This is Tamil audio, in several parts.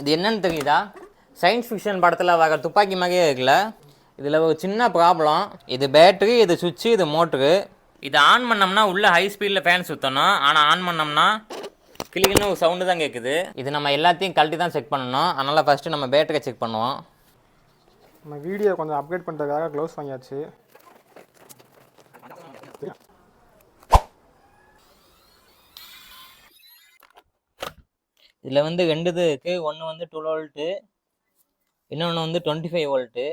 இது என்னன்னு தெரியுதா? சயின்ஸ் ஃபிக்ஷன் படத்தில் வர துப்பாக்கி மாதிரியே இருக்குல்ல இதில் ஒரு சின்ன ப்ராப்ளம் இது பேட்ரி இது சுவிட்சு இது மோட்ரு இது ஆன் பண்ணோம்னா உள்ளே ஹை ஸ்பீடில் ஃபேன் சுற்றணும் ஆனால் ஆன் பண்ணோம்னா கிளிக்குன்னு ஒரு சவுண்டு தான் கேட்குது இது நம்ம எல்லாத்தையும் கழட்டி தான் செக் பண்ணணும். அதனால் ஃபஸ்ட்டு நம்ம பேட்டரியை செக் பண்ணுவோம். நம்ம வீடியோ கொஞ்சம் அப்டேட் பண்ணுறதுக்காக க்ளவுஸ் வாங்கியாச்சு. இதில் வந்து ரெண்டு இது இருக்குது ஒன்று வந்து டுவெல் வோல்ட்டு இன்னொன்று வந்து டுவெண்ட்டி ஃபைவ் வோல்ட்டு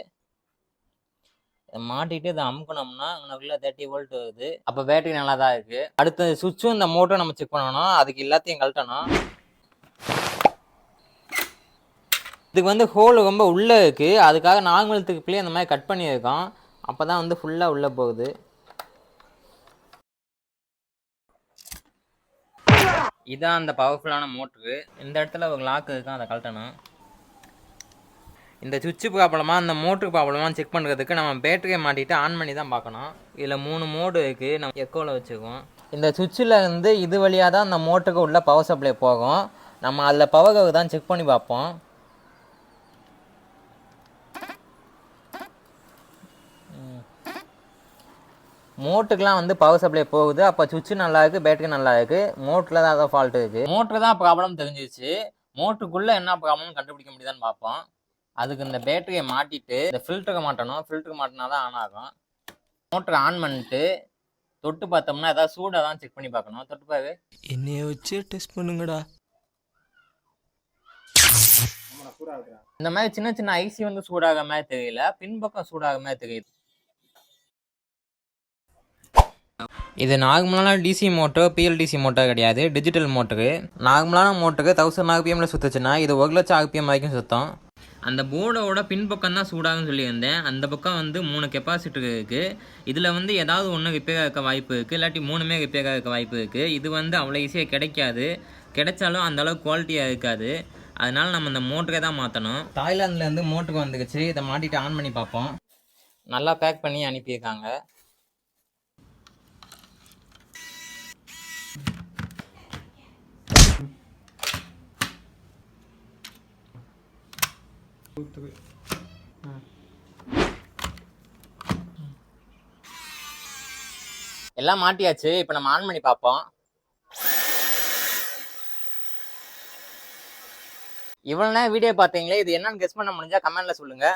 இதை மாட்டிட்டு இதை அமுக்கணும்னா உள்ள தேர்ட்டி வோல்ட் வருது. அப்போ பேட்டரி நல்லா தான் இருக்குது அடுத்த சுவிட்சும் இந்த மோட்டரும் நம்ம செக் பண்ணணும். அதுக்கு எல்லாத்தையும் கழட்டணும். இதுக்கு வந்து ஹோல் ரொம்ப உள்ளே இருக்குது அதுக்காக நார்மல் பிள்ளை அந்த மாதிரி கட் பண்ணியிருக்கோம். அப்போ தான் வந்து ஃபுல்லாக உள்ளே போகுது. இதான் அந்த பவர்ஃபுல்லான மோட்ரு இந்த இடத்துல ஒரு லாக் இருக்கும் அதை கழட்டணும். இந்த சுவிட்சு ப்ராப்ளமாக அந்த மோட்ரு ப்ராப்ளமாக செக் பண்ணுறதுக்கு நம்ம பேட்டரியை மாட்டிட்டு ஆன் பண்ணி தான் பார்க்கணும். இதில் மூணு மோடு இருக்குது நம்ம எக்கோவில் வச்சுருக்கோம் இந்த சுவிட்சில் இருந்து இது வழியாக தான் அந்த மோட்டருக்கு உள்ள பவர் சப்ளை போகும். நம்ம அதில் பவர் தான் செக் பண்ணி பார்ப்போம். மோட்டுக்கெலாம் வந்து பவர் சப்ளை போகுது. அப்போ சுவிட்சு நல்லா இருக்குது பேட்டரி நல்லா இருக்குது மோட்டரில் தான் ஏதோ ஃபால்ட் இருக்குது மோட்ரு தான் ப்ராப்ளம் தெரிஞ்சிச்சு மோட்டருக்குள்ளே என்ன ப்ராப்ளம் கண்டுபிடிக்க முடியுதான்னு பார்ப்போம். அதுக்கு இந்த பேட்டரியை மாட்டிட்டு இந்த ஃபில்டரை மாட்டணும். ஃபில்டர் மாட்டினா தான் ஆன் ஆகும். மோட்டரை ஆன் பண்ணிட்டு தொட்டு பார்த்தோம்னா ஏதாவது சூடாக தான் செக் பண்ணி பார்க்கணும். தொட்டு பாரு. என்னைய வச்சு டெஸ்ட் பண்ணுங்கடா. இந்த மாதிரி சின்ன சின்ன ஐசி வந்து சூடாக மாதிரி தெரியல. பின்பக்கம் சூடாக மாதிரி தெரியுது இது நார்மலான டிசி மோட்டோ பிஎல்டிசி மோட்டோ கிடையாது. டிஜிட்டல் மோட்டரு நார்மலான மோட்டருக்கு தௌசண்ட் ஆர்பிஎம்ல சுத்துச்சுன்னா இது ஒரு லட்சம் ஆர்பிஎம் வரைக்கும் சுத்தம். அந்த போர்டோட பின்பக்கம் தான் சூடாகும்னு சொல்லியிருந்தேன். அந்த பக்கம் வந்து மூணு கெப்பாசிட்டர் இருக்குது இதில் வந்து ஏதாவது ஒன்று ரிப்பேராக இருக்க வாய்ப்பு இருக்குது இல்லாட்டி மூணுமே ரிப்பேராக இருக்க வாய்ப்பு இருக்குது இது வந்து அவ்வளோ ஈஸியாக கிடைக்காது. கிடைச்சாலும் அந்த அளவுக்கு குவாலிட்டியாக இருக்காது. அதனால நம்ம இந்த மோட்டரை தான் மாற்றணும் தாய்லாந்துலேருந்து மோட்டருக்கு வந்துருச்சு. இதை மாட்டிட்டு ஆன் பண்ணி பார்ப்போம். நல்லா பேக் பண்ணி அனுப்பியிருக்காங்க. எல்லாம் மாட்டியாச்சு இப்போ நம்ம ஆன் பண்ணி பார்ப்போம். இவ்வளோ நேரம் வீடியோ பார்த்தீங்களே இது என்னன்னு கெஸ் பண்ண முடிஞ்சா கமெண்ட்ல சொல்லுங்க.